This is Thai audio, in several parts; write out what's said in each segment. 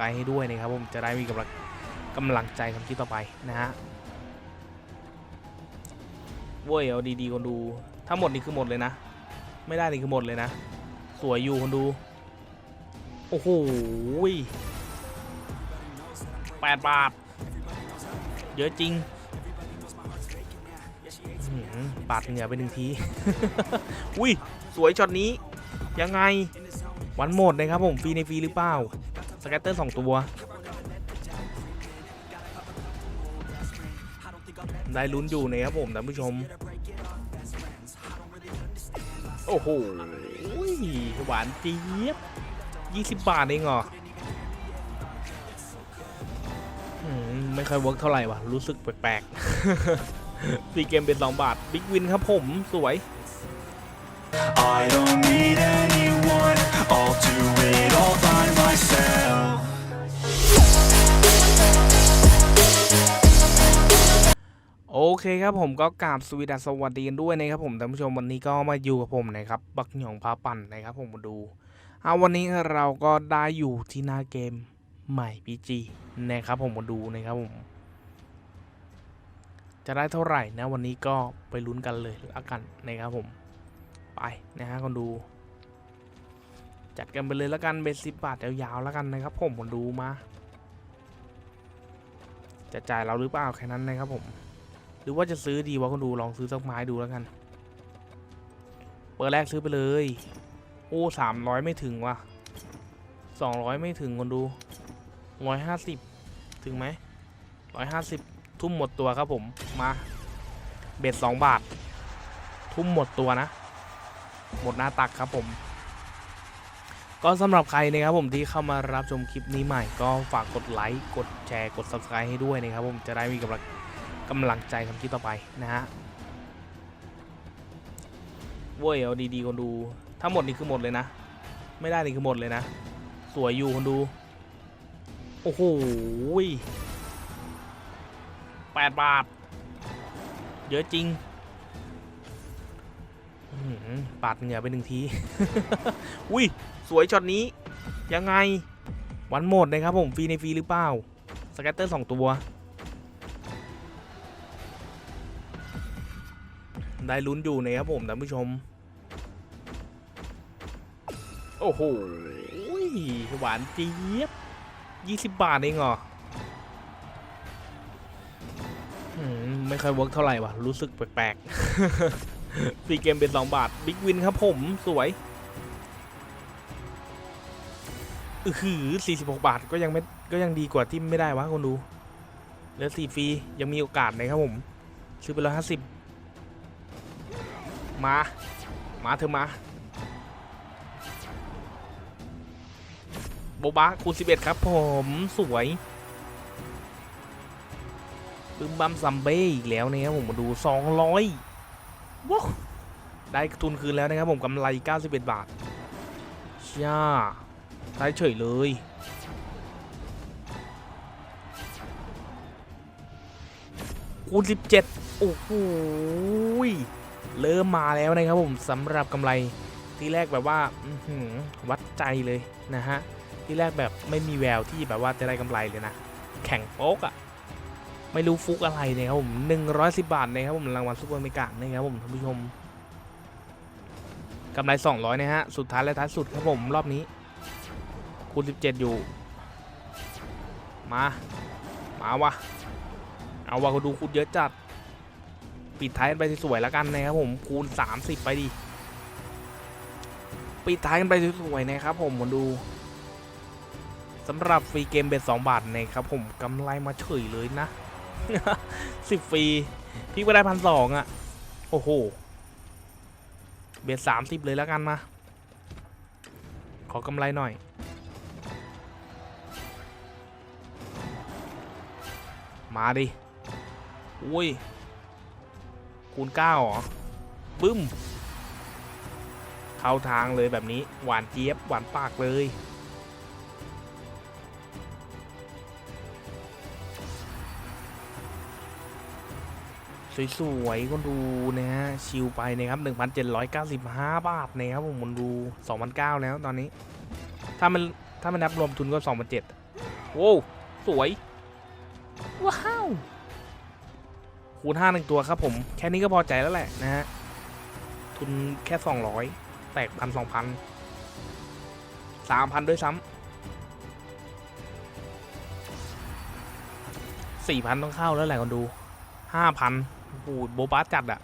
ไลค์ให้ด้วยนะครับผมจะได้มีกำลังกำลังใจทำคลิปต่อไปนะฮะเว้ยเอาดีๆคนดูถ้าหมดนี่คือหมดเลยนะ ไม่ได้นี่คือหมดเลยนะ สวยอยู่คนดู โอ้โหแปดบาท เยอะจริงปาดเหงื่อไปหนึ่งที อุ้ย สวยช็อตนี้ ยังไง วันหมดนะครับผม ฟรีในฟรีหรือเปล่า สแกตเตอร์สองตัว ได้ลุ้นอยู่นะครับผมท่านผู้ชม โอ้โห หวานเจี๊ยบ20บาทเองเหรอไม่ค่อยเวิร์กเท่าไหร่วะรู้สึกแปลกๆฟรีเกมเป็น2บาท บิ๊กวินครับผมสวย I don't need anyone, I'll do it all by myself. เคครับผมก็กราบสวีดัสสวัสดีกันด้วยนะครับผมท่านผู้ชมวันนี้ก็มาอยู่กับผมนะครับบักหยองพาปั่นนะครับผมมาดูเอาวันนี้เราก็ได้อยู่ที่หน้าเกมใหม่พีจีนะครับผมมาดูนะครับผมจะได้เท่าไหร่นะวันนี้ก็ไปลุ้นกันเลยละกันนะครับผมไปนะฮะคนดู จัดกันไปเลยละกันเบสิบบาทยาวๆล้วกันนะครับผมคนดูมาจะจ่ายเราหรือเปล่าแค่นั้นนะครับผม หรือว่าจะซื้อดีวะคนดูลองซื้อสักไม้ดูแล้วกัน เปิดแรกซื้อไปเลย โอ้สามร้อยไม่ถึงว่ะสองร้อยไม่ถึงคนดูร้อยห้าสิบถึงไหมร้อยห้าสิบทุ่มหมดตัวครับผมมาเบ็ดสองบาท ทุ่มหมดตัวนะ หมดหน้าตักครับผม ก็สำหรับใครนะครับผมที่เข้ามารับชมคลิปนี้ใหม่ ก็ฝากกดไลค์กดแชร์กด subscribe ให้ด้วยนะครับผมจะได้มีกำลัง กำลังใจทำคลิปต่อไปนะฮะเว้ยเอาดีๆคนดู ถ้าหมดนี่คือหมดเลยนะ ไม่ได้นี่คือหมดเลยนะ สวยอยู่คนดู โอ้โหแปดบาท เยอะจริงปาดเหงื่อไปหนึ่งที อุ้ย สวยช็อตนี้ ยังไง วันหมดนะครับผม ฟรีในฟรีหรือเปล่า สแกตเตอร์สองตัว ได้ลุ้นอยู่นะครับผมท่านผู้ชม โอ้โหหวานเจี๊ยบ20บาทเองเหรอืมไม่ค่อยเวิร์กเท่าไหร่วะรู้สึกแปลกๆฟรีเกมเป็น2บาทบิ๊กวินครับผมสวยอือหือ46บาทก็ยังไม่ก็ยังดีกว่าที่ไม่ได้วะคนดูเหลือ4ฟรียังมีโอกาสนะครับผม ซื้อไปร้อยห้าสิบ มา มาเธอมาโบบะคูณ11 ครับ ผมสวยบึมบัมซัมเบ้อีกแล้วนะครับผมมาดู 200ว้าวได้ทุนคืนแล้วนะครับผมกำไร 91 บาทช่าได้เฉยเลยคูณ17 โอ้โห เริ่มมาแล้วนะครับผมสำหรับกำไรที่แรกแบบว่าวัดใจเลยนะฮะที่แรกแบบไม่มีแววที่แบบว่าจะได้กำไรเลยนะ แข่งโป๊กอะ่ะไม่รู้ฟุกอะไรนะครับผม110 บาทนะครับผมรางวัลซุปเปอร์เมกะนะครับผมท่านผู้ชมกำไร 200นะฮะสุดท้ายและท้ายสุดครับผมรอบนี้คูณ17 อยู่ มา มาวะเอาวะเขาดูคูณเยอะจัด ปิดท้ายกันไปสวยๆแล้วกันนะครับผมคูณ 30 ไปดิปิดท้ายกันไปสวยๆนะครับผมมาดูสำหรับฟรีเกมเบ็ด2บาทนะครับผมกำไรมาเฉยเลยนะ10ฟรีพี่ก็ได้พันสองอะ โอ้โห เบ็ด30เลยแล้วกันมา ขอกำไรหน่อย มาดิ อุ้ย คูณเก้าเหรอบึ้ม เข้าทางเลยแบบนี้ หวานเจี๊ยบ หวานปากเลย สวยๆคนดูนะฮะ ชิลไปนะครับ 1,795 บาทนะครับผมคนดู2,900แล้วตอนนี้ ถ้ามันถ้ามันนับรวมทุนก็2,700โว้สวย คูณห้าหนึ่งตัวครับผมแค่นี้ก็พอใจแล้วแหละนะฮะทุนแค่สองร้อยแตกพันสองพันสามพันด้วยซ้ำสี่พันต้องเข้าแล้วแหละคนดูห้าพันโอ้โบบาสจัดอะ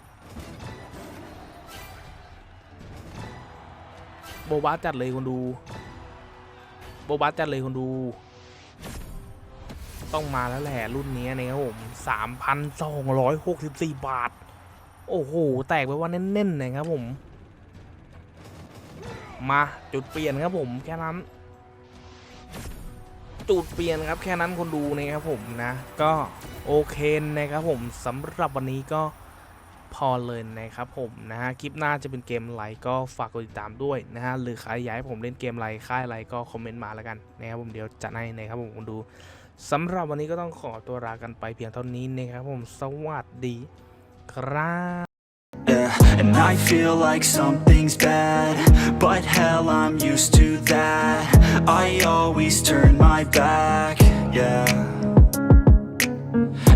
โบบาสจัดเลยคนดู โบบาสจัดเลยคนดู ต้องมาแล้วแหละรุ่นนี้นะครับผมสามพันสองร้อยหกสิบสี่บาท โอ้โห แตกไปว่าเน้นๆนะครับผม มาจุดเปลี่ยนครับผมแค่นั้น จุดเปลี่ยนครับแค่นั้นคนดูนะครับผมนะ ก็โอเคนะครับผมสำหรับวันนี้ก็พอเลยนะครับผมนะฮะคลิปหน้าจะเป็นเกมอะไรก็ฝากกดติดตามด้วยนะฮะหรือใครอยากให้ผมเล่นเกมอะไรค่ายอะไรก็คอมเมนต์มาแล้วกันนะครับผมเดี๋ยวจัดให้นะครับผมคนดู สำหรับวันนี้ก็ต้องขอตัวลากันไปเพียงเท่านี้นะครับผม สวัสดีครับ Yeah, and I feel like something's bad But hell, I'm used to that I always turn my back, yeah